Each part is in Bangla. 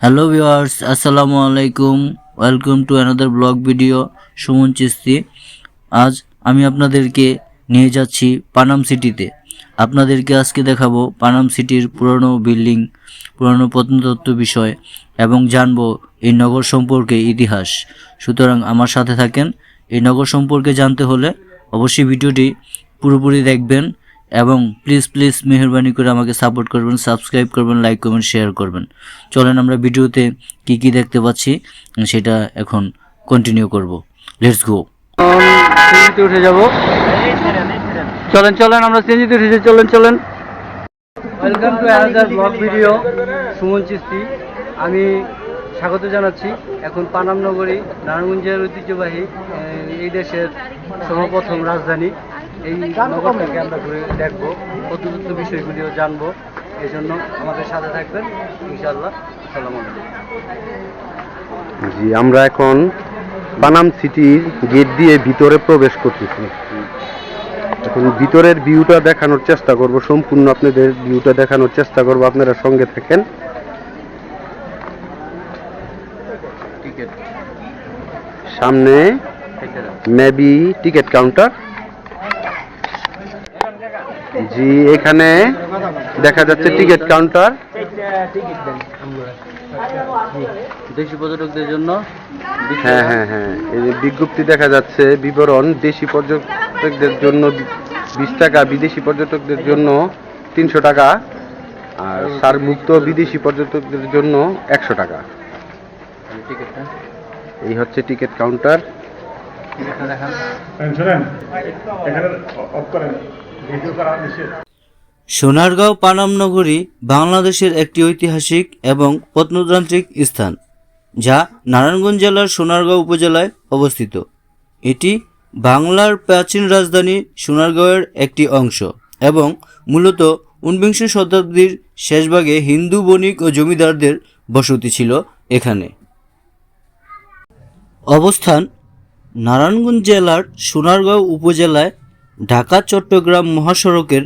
হ্যালো ভিউয়ার্স আসসালামু আলাইকুম welcome to another blog video Suman Chishti আজ আমি আপনাদেরকে নিয়ে যাচ্ছি পানাম সিটিতে আপনাদেরকে আজকে দেখাবো পানাম সিটির পুরনো বিল্ডিং পুরনো প্রত্নতত্ত্ব বিষয় এবং জানব এই নগর সম্পর্কে ইতিহাস সুতরাং আমার সাথে থাকেন এই নগর সম্পর্কে জানতে হলে অবশ্যই ভিডিওটি পুরোপুরি দেখবেন এবং প্লিজ প্লিজ মেহরবানি করে আমাকে সাপোর্ট করবেন সাবস্ক্রাইব করবেন লাইক করবেন শেয়ার করবেন। চলেন আমরা ভিডিওতে কি কি দেখতে পাচ্ছি, সেটা এখন কন্টিনিউ করব। লেটস গো উঠে যাব। চলেন চলেন, আমরা সিএনজিতে উঠেছি চলেন চলেন। Welcome to another blog video Suman Chishti. আমি স্বাগত জানাচ্ছি এখন পানাম নগরী, নারায়ণগঞ্জের ঐতিহ্যবাহী এই দেশের সর্বপ্রথম রাজধানী। এই নগরটাকে আমরা ঘুরে দেখব প্রত্যন্ত বিষয়গুলিও জানব এই জন্য আমাদের সাথে থাকবেন ইনশাআল্লাহ। সালাম আলাইকুম। জি আমরা এখন বানাম সিটির গেট দিয়ে ভিতরে প্রবেশ করতেছি। এখন ভিতরের ভিউটা দেখানোর চেষ্টা করব সম্পূর্ণ আপনাদের ভিউটা দেখানোর চেষ্টা করব আপনারা সঙ্গে থাকেন। সামনে মেবি টিকিট কাউন্টার। জি এখানে দেখা যাচ্ছে টিকিট কাউন্টার। দেশি পর্যটকদের জন্য হ্যাঁ হ্যাঁ। হ্যাঁ এই যে বিজ্ঞপ্তি দেখা যাচ্ছে বিবরণ দেশি পর্যটকদের জন্য বিশ টাকা বিদেশি পর্যটকদের জন্য তিনশো টাকা আর সারমুক্ত বিদেশি পর্যটকদের জন্য একশো টাকা। এই হচ্ছে টিকিট কাউন্টার। দেখান। এখানে অফ করেন। সোনারগাঁও পানাম নগরী বাংলাদেশের একটি ঐতিহাসিক এবং প্রত্নতান্ত্রিক স্থান, যা নারায়ণগঞ্জ জেলার সোনারগাঁও উপজেলায় অবস্থিত। এটি বাংলার প্রাচীন রাজধানী সোনারগাঁওয়ের একটি অংশ এবং মূলত ঊনবিংশ শতাব্দীর শেষভাগে হিন্দু বণিক ও জমিদারদের বসতি ছিল এখানে। অবস্থান নারায়ণগঞ্জ জেলার সোনারগাঁও উপজেলায় ঢাকা চট্টগ্রাম মহাসড়কের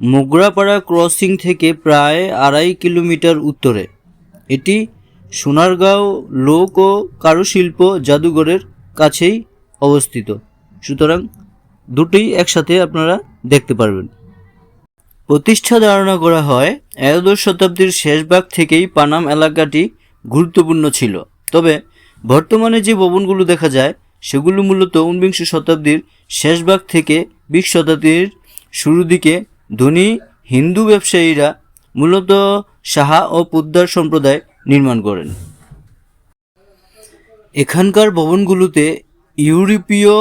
মোগরাপাড়া ক্রসিং থেকে প্রায় আড়াই কিলোমিটার উত্তরে। এটি সোনারগাঁও লোক ও কারুশিল্প জাদুঘরের কাছেই অবস্থিত। সুতরাং দুটোই একসাথে আপনারা দেখতে পারবেন। প্রতিষ্ঠা ধারণা করা হয়, একাদশ শতাব্দীর শেষ ভাগ থেকেই পানাম এলাকাটি গুরুত্বপূর্ণ ছিল। তবে বর্তমানে যে ভবনগুলো দেখা যায় সেগুলো মূলত ঊনবিংশ শতাব্দীর শেষ ভাগ থেকে বিশ শতাব্দীর শুরু দিকে ধনী হিন্দু ব্যবসায়ীরা মূলত সাহা ও পোদ্দার সম্প্রদায় নির্মাণ করেন। এখানকার ভবনগুলোতে ইউরোপীয়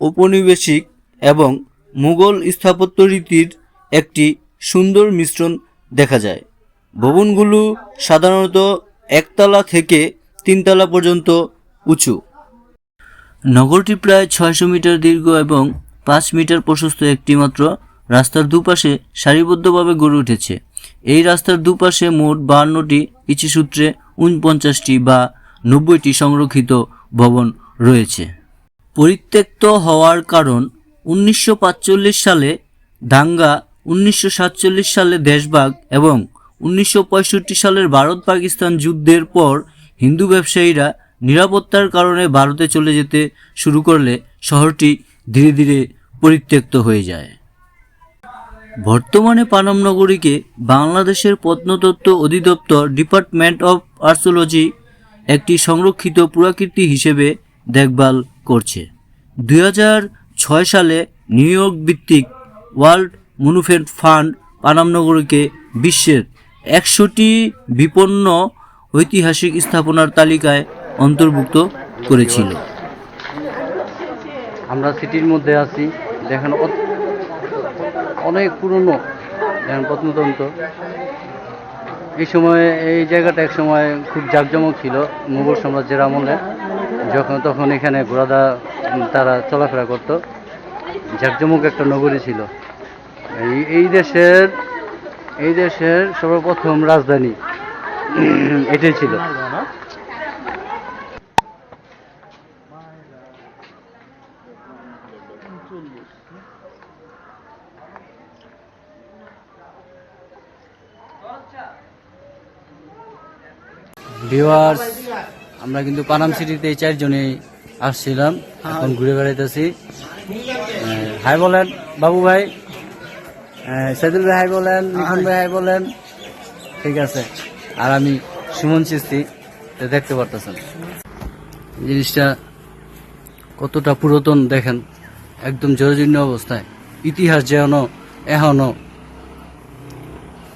ঔপনিবেশিক এবং মুঘল স্থাপত্য রীতির একটি সুন্দর মিশ্রণ দেখা যায়। ভবনগুলো সাধারণত একতলা থেকে তিনতলা পর্যন্ত উঁচু। নগরটি প্রায় ছয়শো মিটার দীর্ঘ এবং পাঁচ মিটার প্রশস্ত একটিমাত্র রাস্তার দুপাশে সারিবদ্ধভাবে গড়ে উঠেছে। এই রাস্তার দুপাশে মোট বাহান্নটি ইচিসূত্রে উনপঞ্চাশটি বা নব্বইটি সংরক্ষিত ভবন রয়েছে। পরিত্যক্ত হওয়ার কারণ, উনিশশো সালে দাঙ্গা, উনিশশো সাতচল্লিশ সালে দেশভাগ এবং উনিশশো পঁয়ষট্টি সালের ভারত পাকিস্তান যুদ্ধের পর হিন্দু ব্যবসায়ীরা নিরাপত্তার কারণে ভারতে চলে যেতে শুরু করলে শহরটি ধীরে ধীরে পরিত্যক্ত হয়ে যায়। বর্তমানে পানাম নগরীকে বাংলাদেশের প্রত্নতত্ত্ব অধিদপ্তর ডিপার্টমেন্ট অফ আর্থোলজি একটি সংরক্ষিত পুরাকীর্তি হিসেবে দেখভাল করছে। দুই ছয় সালে নিউ ইয়র্ক ভিত্তিক ওয়ার্ল্ড মনুমেন্ট ফান্ড পানাম নগরীকে বিশ্বের একশোটি বিপন্ন ঐতিহাসিক স্থাপনার তালিকায় অন্তর্ভুক্ত করেছিল। আমরা সিটির মধ্যে আছি দেখেন অনেক পুরনো দেখেন প্রত্নতন্ত্র। এই সময়, এই জায়গাটা এক সময় খুব জাঁকজমক ছিল মুঘল সাম্রাজ্যের আমলে। যখন তখন এখানে ঘোড়াদা তারা চলাফেরা করতো। জাঁকজমক একটা নগরী ছিল। এই এই দেশের এই দেশের সর্বপ্রথম রাজধানী এটাই ছিল। ভিউয়ার্স আমরা কিন্তু পানাম সিটিতে এই চারজনেই আসছিলাম। এখন ঘুরে বেড়াইতেছি। হাই বলেন, বাবু ভাই। সেদুল ভাই হাই বলেন লিখন ভাই হাই বলেন। ঠিক আছে। আর আমি সুমন চিস্তি দেখতে পারতেছেন। জিনিসটা কতটা পুরাতন দেখেন, একদম জরজীর্ণ অবস্থায়। ইতিহাস যেন এখনও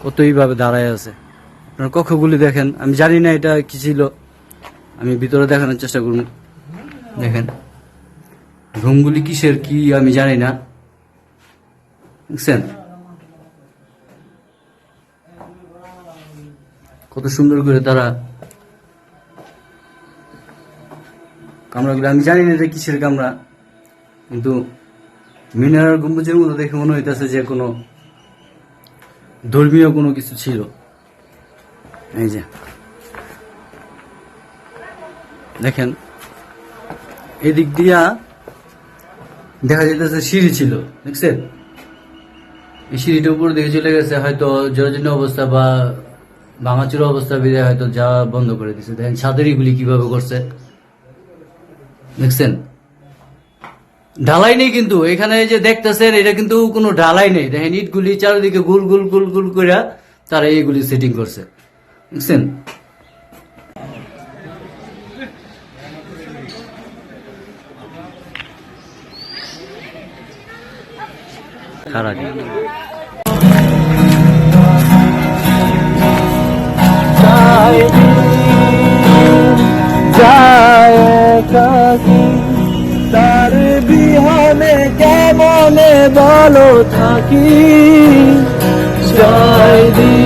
কতইভাবে দাঁড়ায় আছে। আপনার কক্ষগুলি দেখেন। আমি জানি না এটা কি ছিল। আমি ভিতরে দেখানোর চেষ্টা করব। দেখেন। রুমগুলি কিসের কি আমি জানি না। দেখছেন? কত সুন্দর করে তারা কামরাগুলো। আমি জানি না এটা কিসের কামরা, কিন্তু মিনার গম্বুজের মতো দেখে মনে হইতেছে যে কোনো ধর্মীয় কোনো কিছু ছিল। এই যে। দেখেন, এদিক দিয়া দেখা যেতেছে সিঁড়ি ছিল, দেখছেন? এই সিঁড়িটা উপর দিকে চলে গেছে, হয়তো জরাজীর্ণ অবস্থা বা ভাঙাচুরা অবস্থা বেঁধে হয়তো যাওয়া বন্ধ করে দিছে। দেখেন ছাদের গুলি কীভাবে করছে। দেখছেন? ঢালাই নেই কিন্তু, এখানে যে দেখতেছেন, এটা কিন্তু কোনো ঢালাই নেই। দেখেন ইটগুলি চারিদিকে গুল গুল গুল গুল করে তারা এইগুলি সেটিং করছে। বুঝছেন তার বিহানে কেমনে বলো থাকি? জয় দিন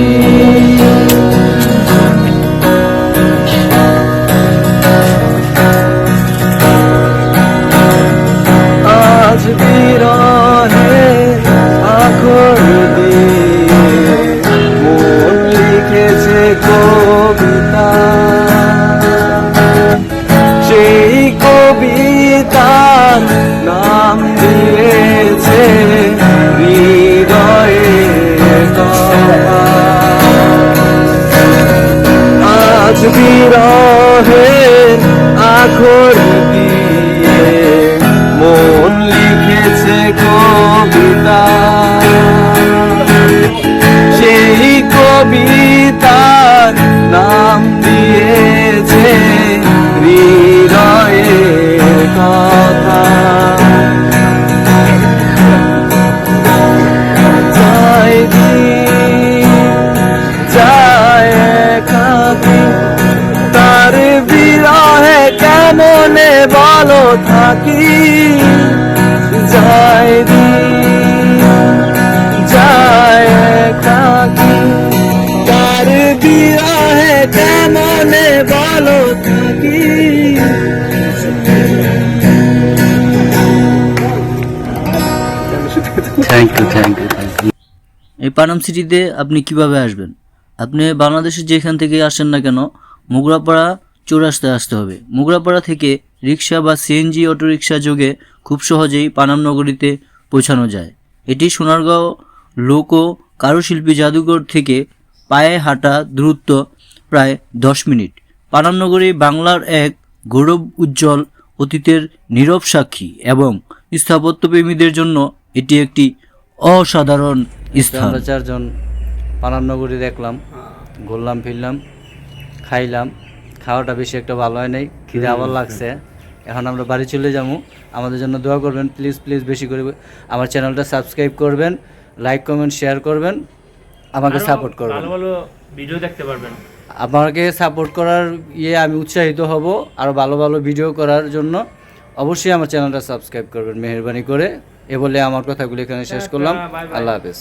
থাকি যায় যায় একাকী, তার কেমনে বলো থাকি? Thank you thank you thank you এই পানাম সিটিতে আপনি কীভাবে আসবেন? আপনি বাংলাদেশের যেখান থেকে আসেন না কেন মোগরাপাড়া চৌরাস্তায় আসতে হবে। মোগরাপাড়া থেকে রিক্সা বা সিএনজি অটোরিকশা যোগে খুব সহজেই পানাম নগরীতে পৌঁছানো যায়। এটি সোনারগাঁও লোক কারুশিল্পী জাদুঘর থেকে পায়ে হাঁটা দূরত্ব প্রায় দশ মিনিট। পানাম নগরী বাংলার এক গৌরব উজ্জ্বল অতীতের নীরব সাক্ষী এবং স্থাপত্যপ্রেমীদের জন্য এটি একটি অসাধারণ স্থান। আমরা চারজন পানাম নগরী দেখলাম ঘুরলাম ফিরলাম খাইলাম। খাওয়াটা বেশি একটা ভালো হয় নাই খিদে আবার লাগছে। এখন আমরা বাড়ি চলে যাব। আমাদের জন্য দোয়া করবেন প্লিজ প্লিজ বেশি করে আমার চ্যানেলটা সাবস্ক্রাইব করবেন লাইক কমেন্ট শেয়ার করবেন আমাকে সাপোর্ট করবেন। ভালো ভিডিও দেখতে পারবেন। আমাকে সাপোর্ট করার ইয়ে আমি উৎসাহিত হব আর ভালো ভালো ভিডিও করার জন্য। অবশ্যই আমার চ্যানেলটা সাবস্ক্রাইব করবেন মেহরবানি করে। এ বলে আমার কথাগুলো এখানে শেষ করলাম। আল্লাহ হাফেজ।